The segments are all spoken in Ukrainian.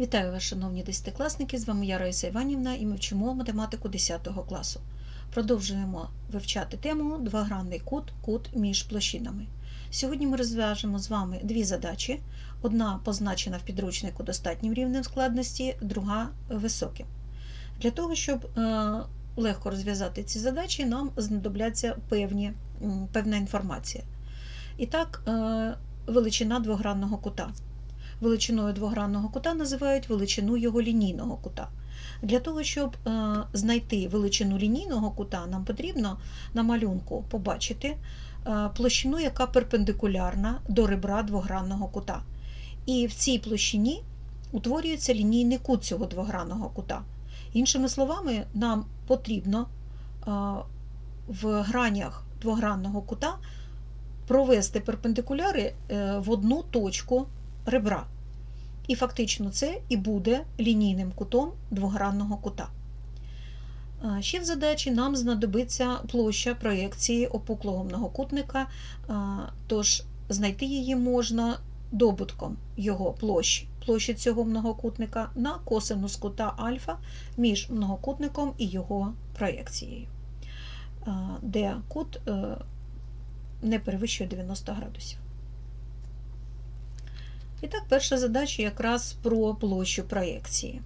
Вітаю вас, шановні десятикласники! З вами я Іванівна і ми вчимо математику 10 класу. Продовжуємо вивчати тему Двогранний кут, кут між площинами. Сьогодні ми розв'яжемо з вами дві задачі. Одна позначена в підручнику достатнім рівнем складності, друга високим. Для того, щоб е, легко розв'язати ці задачі, нам знадобляться певні, певна інформація. І так, е, величина двогранного кута. Величиною двогранного кута називають величину його лінійного кута. Для того, щоб е, знайти величину лінійного кута, нам потрібно на малюнку побачити е, площину, яка перпендикулярна до ребра двогранного кута. І в цій площині утворюється лінійний кут цього двогранного кута. Іншими словами, нам потрібно е, в гранях двогранного кута провести перпендикуляри в одну точку ребра. І фактично це і буде лінійним кутом двогранного кута. Ще в задачі нам знадобиться площа проєкції опуклого многокутника, тож знайти її можна добутком його площі, площі цього многокутника на косинус кута альфа між многокутником і його проєкцією, де кут е, не перевищує 90 градусів. І так, перша задача якраз про площу проєкції.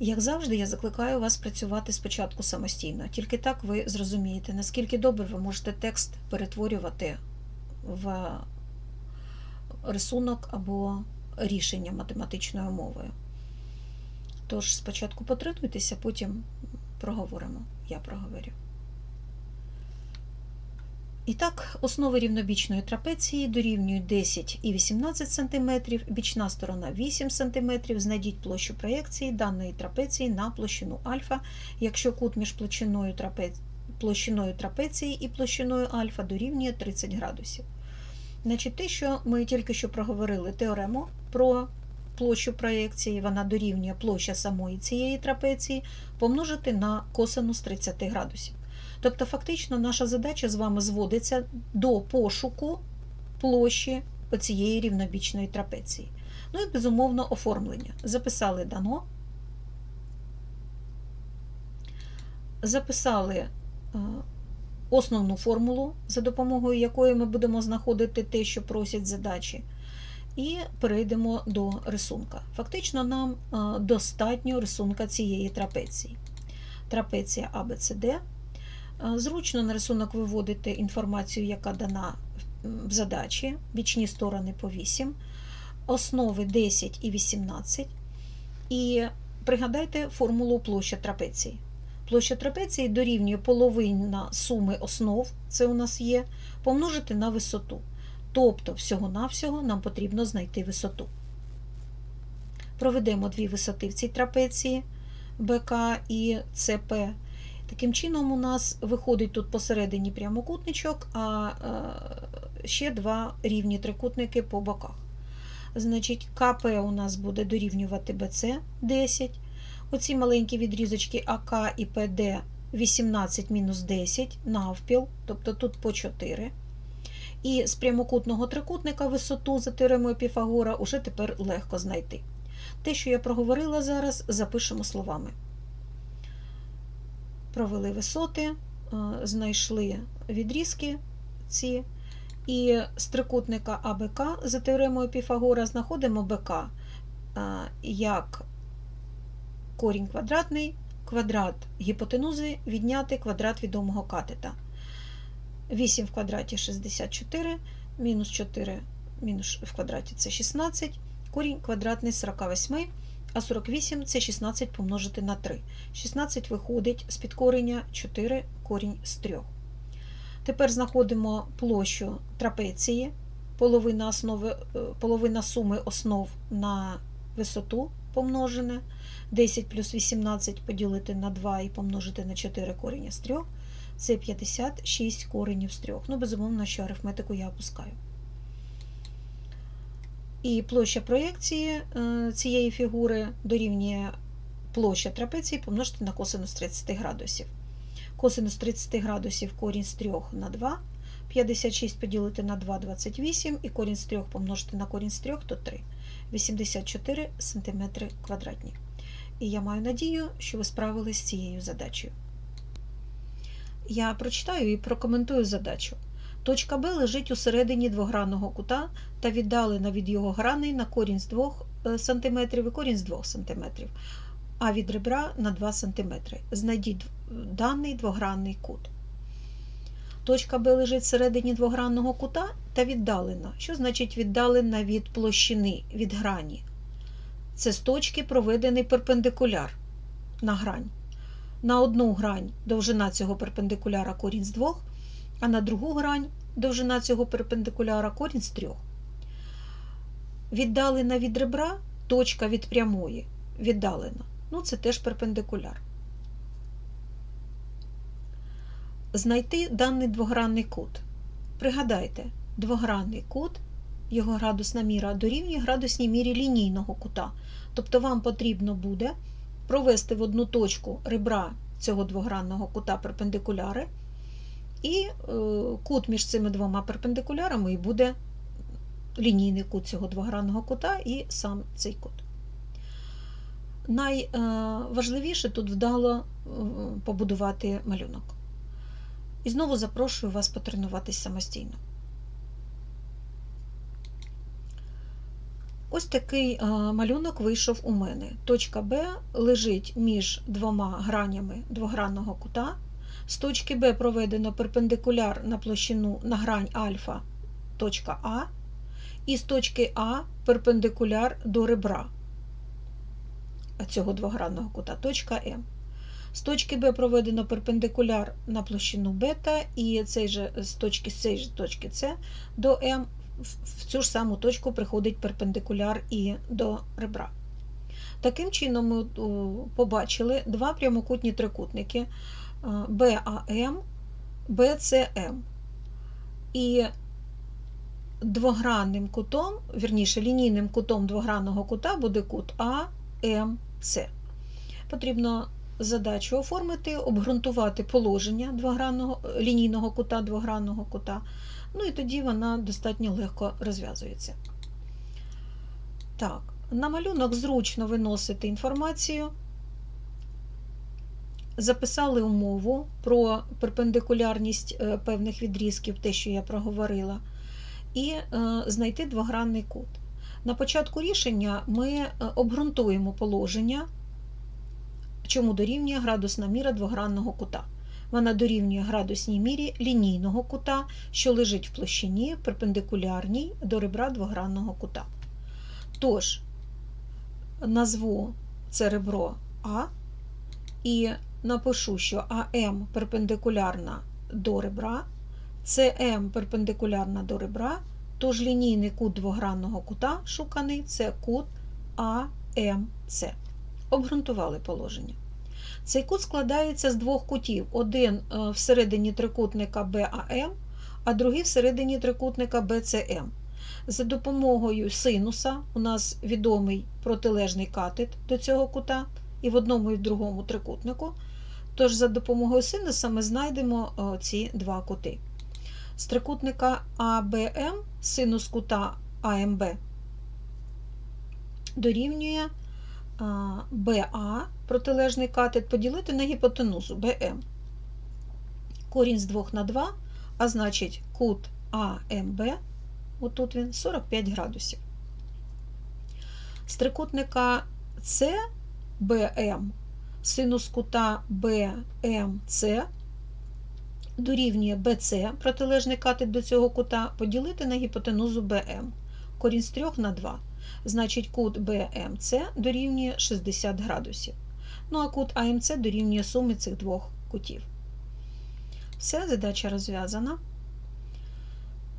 Як завжди, я закликаю вас працювати спочатку самостійно, тільки так ви зрозумієте, наскільки добре ви можете текст перетворювати в рисунок або рішення математичною мовою. Тож, спочатку потренуйтеся, потім проговоримо. Я проговорю. І так, основи рівнобічної трапеції дорівнюють 10 і 18 см, бічна сторона 8 см. Знайдіть площу проєкції даної трапеції на площину альфа, якщо кут між площиною, трапе... площиною трапеції і площиною альфа дорівнює 30 градусів. Значить, те, що ми тільки що проговорили теорему про площу проєкції, вона дорівнює площа самої цієї трапеції, помножити на косинус 30 градусів. Тобто, фактично, наша задача з вами зводиться до пошуку площі цієї рівнобічної трапеції. Ну і, безумовно, оформлення. Записали дано, записали е, основну формулу, за допомогою якої ми будемо знаходити те, що просять задачі. І перейдемо до рисунка. Фактично, нам е, достатньо рисунка цієї трапеції. Трапеція ABCD. Зручно на рисунок виводити інформацію, яка дана в задачі, бічні сторони по 8, основи 10 і 18. І пригадайте формулу площа трапеції. Площа трапеції дорівнює половина суми основ, це у нас є, помножити на висоту. Тобто, всього-навсього нам потрібно знайти висоту. Проведемо дві висоти в цій трапеції БК і ЦП. Таким чином, у нас виходить тут посередині прямокутничок, а ще два рівні трикутники по боках. Значить, КП у нас буде дорівнювати БЦ 10. Оці маленькі відрізочки АК і ПД 18 мінус 10 навпіл, тобто тут по 4. І з прямокутного трикутника висоту за теоремою Піфагора уже тепер легко знайти. Те, що я проговорила зараз, запишемо словами провели висоти, е, знайшли відрізки ці, і з трикутника АБК за теоремою Піфагора знаходимо БК е, як корінь квадратний, квадрат гіпотенузи відняти квадрат відомого катета. 8 в квадраті 64, мінус 4 мінус в квадраті це 16, корінь квадратний 48. А 48 це 16 помножити на 3. 16 виходить з підкорення 4 корінь з 3. Тепер знаходимо площу трапеції, половина, основи, половина суми основ на висоту помножене. 10 плюс 18 поділити на 2 і помножити на 4 коріння з 3. Це 56 коренів з 3. Ну, безумовно, що арифметику я опускаю. І площа проєкції цієї фігури дорівнює площа трапеції помножити на косинус 30 градусів. Косинус 30 градусів корінь з 3 на 2, 56 поділити на 2 – 28, і корінь з 3 помножити на корінь з 3 то 3. 84 см квадратні. І я маю надію, що ви справились з цією задачею. Я прочитаю і прокоментую задачу. Точка Б лежить у середині двогранного кута та віддалена від його граней на корінь з 2 см і корінь з 2 см, а від ребра на 2 см. Знайдіть даний двогранний кут. Точка Б лежить всередині двогранного кута та віддалена. Що значить віддалена від площини, від грані? Це з точки проведений перпендикуляр на грань. На одну грань довжина цього перпендикуляра корінь з 2, а на другу грань довжина цього перпендикуляра корінь з 3. Віддалена від ребра точка від прямої. Віддалена. Ну, це теж перпендикуляр. Знайти даний двогранний кут. Пригадайте, двогранний кут, його градусна міра дорівнює градусній мірі лінійного кута. Тобто вам потрібно буде провести в одну точку ребра цього двогранного кута перпендикуляри, і е, кут між цими двома перпендикулярами і буде лінійний кут цього двогранного кута і сам цей кут. Найважливіше тут вдало е, побудувати малюнок. І знову запрошую вас потренуватись самостійно. Ось такий е, малюнок вийшов у мене. Точка Б лежить між двома гранями двогранного кута. З точки Б проведено перпендикуляр на площину на грань альфа точка А, і з точки А перпендикуляр до ребра цього двогранного кута, точка М. З точки Б проведено перпендикуляр на площину бета, і цей же, з точки з цієї ж точки С до М в цю ж саму точку приходить перпендикуляр і до ребра. Таким чином, ми побачили два прямокутні трикутники БАМ, БЦМ. І двогранним кутом, вірніше, лінійним кутом двогранного кута буде кут АМЦ. Потрібно задачу оформити, обґрунтувати положення двогранного, лінійного кута, двогранного кута. Ну і тоді вона достатньо легко розв'язується. Так, на малюнок зручно виносити інформацію. Записали умову про перпендикулярність е, певних відрізків, те, що я проговорила, і е, знайти двогранний кут. На початку рішення ми е, обґрунтуємо положення, чому дорівнює градусна міра двогранного кута. Вона дорівнює градусній мірі лінійного кута, що лежить в площині перпендикулярній до ребра двогранного кута. Тож, назву це ребро А і напишу, що АМ перпендикулярна до ребра, СМ перпендикулярна до ребра, тож лінійний кут двогранного кута шуканий це кут АМЦ. Обґрунтували положення. Цей кут складається з двох кутів: один е, всередині трикутника БАМ, а другий всередині трикутника БЦМ. За допомогою синуса у нас відомий протилежний катет до цього кута, і в одному і в другому трикутнику. Тож, за допомогою синуса ми знайдемо ці два кути. З трикутника АБМ синус кута АМБ дорівнює БА протилежний катет поділити на гіпотенузу БМ. Корінь з 2 на 2, а значить кут АМБ, отут він 45 градусів. З трикутника СБМ синус кута БМЦ дорівнює БЦ протилежний катет до цього кута поділити на гіпотенузу БМ. Корінь з 3 на 2. Значить, кут БМЦ дорівнює 60 градусів. Ну а кут АМЦ дорівнює суми цих двох кутів. Все, задача розв'язана.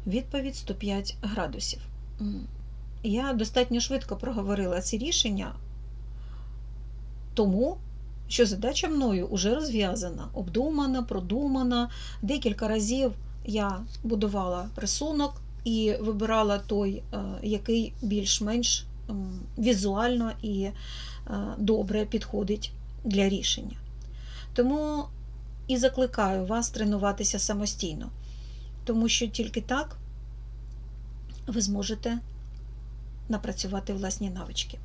Відповідь 105 градусів. Я достатньо швидко проговорила ці рішення, тому що задача мною вже розв'язана, обдумана, продумана. Декілька разів я будувала рисунок і вибирала той, е, який більш-менш візуально і е, добре підходить для рішення. Тому і закликаю вас тренуватися самостійно, тому що тільки так ви зможете напрацювати власні навички.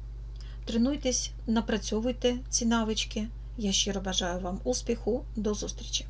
Тренуйтесь, напрацьовуйте ці навички. Я щиро бажаю вам успіху. До зустрічі!